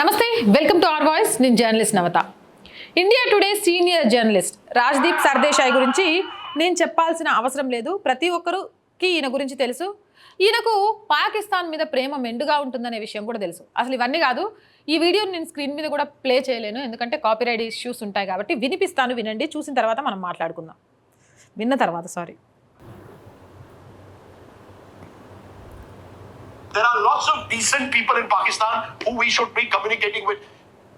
నమస్తే welcome to R voice. నేను journalist Navata. India Today senior journalist Rajdeep Sardesai గురించి నేను చెప్పాల్సిన అవసరం లేదు. ప్రతి ఒక్కరికి ఈయన గురించి తెలుసు. ఈయనకు పాకిస్తాన్ మీద ప్రేమ మెండుగా ఉంటుందనే విషయం కూడా తెలుసు. అసలు ఇవన్నీ కాదు ఈ వీడియోని నేను స్క్రీన్ మీద కూడా ప్లే చేయలేను. ఎందుకంటే కాపీరైట్ ఇష్యూస్ ఉంటాయి కాబట్టి వినిపిస్తాను వినండి. చూసిన తర్వాత మనం మాట్లాడుకుందాం. విన్న తర్వాత sorry. Are lots of decent people in Pakistan who we should be communicating with.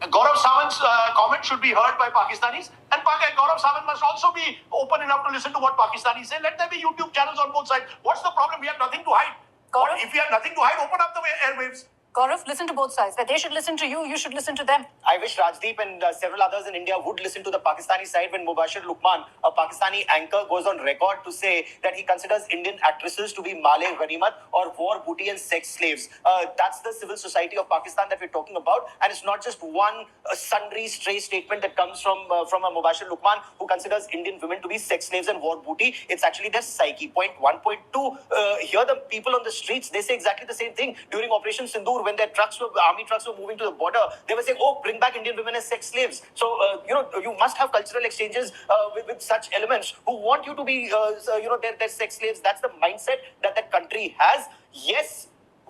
Gaurav Sawant's uh, comment should be heard by Pakistanis, and Pak- Gaurav Sawant must also be open enough to listen to what Pakistanis say. Let there be YouTube channels on both sides. What's the problem? We have nothing to hide. Gaurav? If we have nothing to hide, open up the airwaves. Gaurav, listen to both sides. That they should listen to you, you should listen to them. I wish Rajdeep and uh, several others in India would listen to the Pakistani side when Mubashir Lukman, a Pakistani anchor, goes on record to say that he considers Indian actresses to be Malay Ganimat or war booty and sex slaves. Uh, that's the civil society of Pakistan that we're talking about, and it's not just one uh, sundry stray statement that comes from uh, from a Mubashir Lukman who considers Indian women to be sex slaves and war booty. It's actually their psyche. Point one, point two. Uh, here, the people on the streets they say exactly the same thing during Operation Sindoor when their trucks were army trucks were moving to the border. They were saying, "Oh, bring back Indian women as sex slaves." So uh, you know you must have cultural exchanges uh, with, with such elements who want you to be uh, so, you know their, their sex slaves. That's the mindset that that country has. Yes.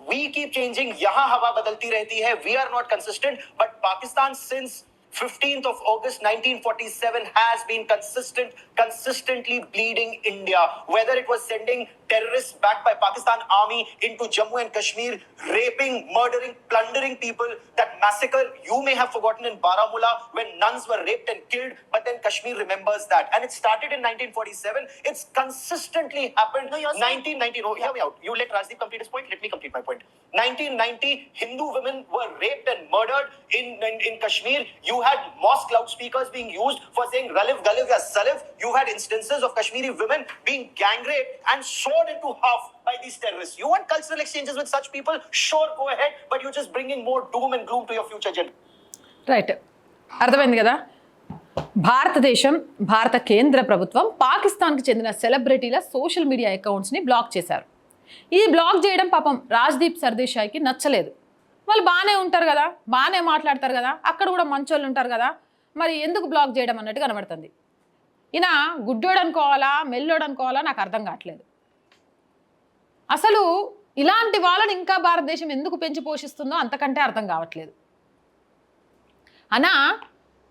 We keep changing. यहाँ हवा बदलती रहती है. We are not consistent. But Pakistan since 15th of August 1947 has been consistent, consistently bleeding India. Whether it was sending terrorists backed by Pakistan army into Jammu and Kashmir, raping, murdering, plundering people, that massacre you may have forgotten in Baramulla when nuns were raped and killed, but then Kashmir remembers that. And it started in 1947. It's consistently happened. No, 1990, no, hear me out. You let Rajdeep complete his point. Let me complete my point. 1990, Hindu women were raped and murdered in, in, in Kashmir. You had mosque loudspeakers being used for saying Ralif, Galif, Salif. You You had instances of Kashmiri women being gang raped and sawed into half by these terrorists. You want cultural exchanges with such people? Sure, go ahead. But you're just bringing more doom and gloom to your future generation. Right అర్థమైంది కదా భారతదేశం భారత కేంద్ర ప్రభుత్వం పాకిస్తాన్కి చెందిన సెలబ్రిటీల social media అకౌంట్స్ని బ్లాక్ చేశారు ఈ బ్లాక్ చేయడం పాపం రాజ్దీప్ సర్దేశాయికి నచ్చలేదు వాళ్ళు బాగానే ఉంటారు కదా బాగానే మాట్లాడతారు కదా అక్కడ కూడా మంచోళ్ళు ఉంటారు కదా మరి ఎందుకు బ్లాక్ చేయడం అన్నట్టు కనబడుతుంది ఈయన గుడ్డోడు అనుకోవాలా మెల్లోడు అనుకోవాలా నాకు అర్థం కావట్లేదు. అసలు ఇలాంటి వాళ్ళని ఇంకా భారతదేశం ఎందుకు పెంచి పోషిస్తుందో అంతకంటే అర్థం కావట్లేదు. అనా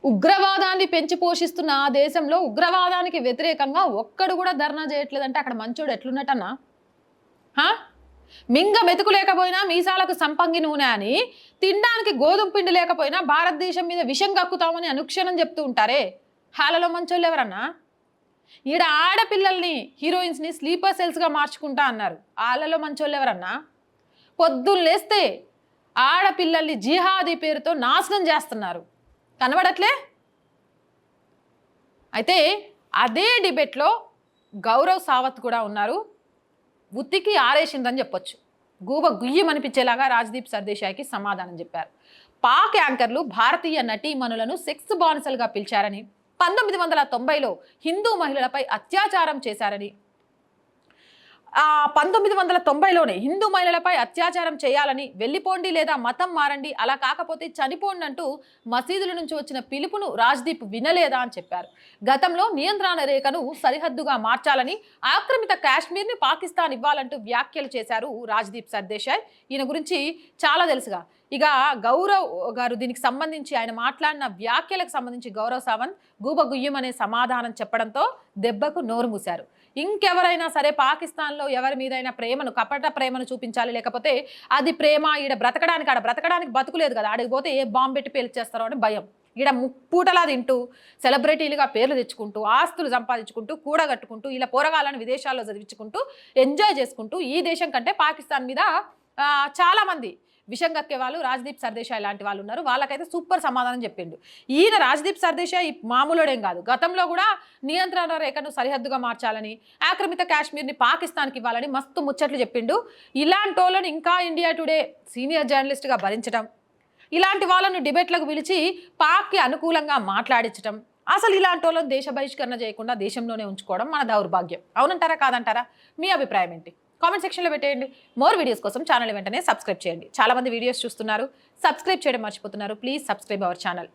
ఉగ్రవాదాన్ని పెంచి పోషిస్తున్న ఆ దేశంలో ఉగ్రవాదానికి వ్యతిరేకంగా ఒక్కడు కూడా ధర్నా చేయట్లేదంటే అక్కడ మంచోడు ఎట్లున్నట్టన్నా మింగ మెతుకు లేకపోయినా మీసాలకు సంపంగి నూనె అని తినడానికి గోధుమ పిండి లేకపోయినా భారతదేశం మీద విషం కక్కుతామని అనుక్షణం చెప్తూ ఉంటారే? హాలలో మంచోళ్ళు ఎవరన్నా? ఈడ ఆడపిల్లల్ని హీరోయిన్స్ని స్లీపర్ సెల్స్గా మార్చుకుంటా అన్నారు. వాళ్ళలో మంచోళ్ళు ఎవరన్నా? పొద్దున్న లేస్తే ఆడపిల్లల్ని జిహాదీ పేరుతో నాశనం చేస్తున్నారు. కనబడట్లే? అయితే అదే డిబేట్లో గౌరవ్ సావత్ కూడా ఉన్నారు. ఉత్తికి ఆరేసిందని చెప్పొచ్చు. గూబ గుయ్యమనిపించేలాగా రాజ్దీప్ సర్దేశాయికి సమాధానం చెప్పారు. పాక్ యాంకర్లు భారతీయ నటీమణులను సెక్స్ బానిసలుగా పిలిచారని పంతొమ్మిది వందల తొంభైలో హిందూ మహిళలపై అత్యాచారం చేశారని. ఆ పంతొమ్మిది వందల తొంభైలోనే హిందూ మహిళలపై అత్యాచారం చేయాలని వెళ్ళిపోండి లేదా మతం మారండి అలా కాకపోతే చనిపోండి అంటూ మసీదుల నుంచి వచ్చిన పిలుపును రాజ్దీప్ వినలేదా అని చెప్పారు. గతంలో నియంత్రణ రేఖను సరిహద్దుగా మార్చాలని ఆక్రమిత కాశ్మీర్ని పాకిస్తాన్ ఇవ్వాలంటూ వ్యాఖ్యలు చేశారు రాజ్దీప్ సర్దేశాయ్. ఈయన గురించి చాలా తెలుసుగా. ఇక గౌరవ్ గారు దీనికి సంబంధించి ఆయన మాట్లాడిన వ్యాఖ్యలకు సంబంధించి గౌరవ్ సావంత్ గూబగుయ్యం అనే సమాధానం చెప్పడంతో దెబ్బకు నోరు మూశారు. ఇంకెవరైనా సరే పాకిస్తాన్లో ఎవరి మీదైనా ప్రేమను కపట ప్రేమను చూపించాలి లేకపోతే అది ప్రేమ ఈడ బ్రతకడానికి ఆడ బ్రతకడానికి బతుకులేదు కదా ఆడికి పోతే ఏ బాంబు పెట్టి పేల్చేస్తారో అని భయం. ఈడ ముప్పూటలా తింటూ సెలబ్రిటీలుగా పేర్లు తెచ్చుకుంటూ ఆస్తులు సంపాదించుకుంటూ కూడగట్టుకుంటూ ఇలా పోరగాలను విదేశాల్లో చదివించుకుంటూ ఎంజాయ్ చేసుకుంటూ ఈ దేశం కంటే పాకిస్తాన్ మీద చాలామంది విషం కక్కే వాళ్ళు రాజ్దీప్ సర్దేశాయ్ లాంటి వాళ్ళు ఉన్నారు. వాళ్ళకైతే సూపర్ సమాధానం చెప్పిండు. ఈయన రాజ్దీప్ సర్దేశాయ్ మామూలుడేం కాదు. గతంలో కూడా నియంత్రణ రేఖను సరిహద్దుగా మార్చాలని ఆక్రమిత కాశ్మీర్ని పాకిస్తాన్కి ఇవ్వాలని మస్తు ముచ్చట్లు చెప్పిండు. ఇలాంటి వాళ్ళని ఇంకా ఇండియా టుడే సీనియర్ జర్నలిస్ట్గా భరించడం ఇలాంటి వాళ్ళను డిబేట్లకు పిలిచి పాక్కి అనుకూలంగా మాట్లాడించడం అసలు ఇలాంటి వాళ్ళని దేశ బహిష్కరణ చేయకుండా దేశంలోనే ఉంచుకోవడం మన దౌర్భాగ్యం. అవునంటారా? కాదంటారా? మీ అభిప్రాయం ఏంటి? కామెంట్ సెక్షన్లో పెట్టేయండి. మోర్ వీడియోస్ కోసం ఛానల్ వెంటనే సబ్స్క్రైబ్ చేయండి. చాలా మంది వీడియోస్ చూస్తున్నారు. సబ్స్క్రైబ్ చేయడం మర్చిపోతున్నారు. Please subscribe our channel.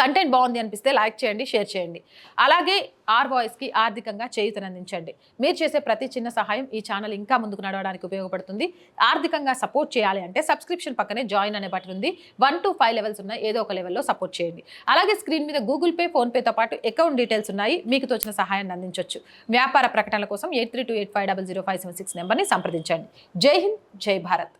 Content బాగుంది అనిపిస్తే లైక్ చేయండి షేర్ చేయండి. అలాగే ఆర్ బాయ్స్కి ఆర్థికంగా చేయూతనందించండి మీరు చేసే ప్రతి చిన్న సహాయం ఈ ఛానల్ ఇంకా ముందుకు నడవడానికి ఉపయోగపడుతుంది. ఆర్థికంగా సపోర్ట్ చేయాలి అంటే సబ్స్క్రిప్షన్ పక్కనే జాయిన్ అనే బటన్ ఉంది. వన్ టు ఫైవ్ లెవెల్స్ ఉన్నాయి ఏదో ఒక లెవెల్లో సపోర్ట్ చేయండి. అలాగే స్క్రీన్ మీద గూగుల్ పే ఫోన్పేతో పాటు అకౌంట్ డీటెయిల్స్ ఉన్నాయి. మీకు తోచిన సహాయాన్ని అందించవచ్చు వ్యాపార ప్రకటనల కోసం eight three two eight five double zero five seven six నెంబర్ని సంప్రదించండి. జై హింద్ జై భారత్.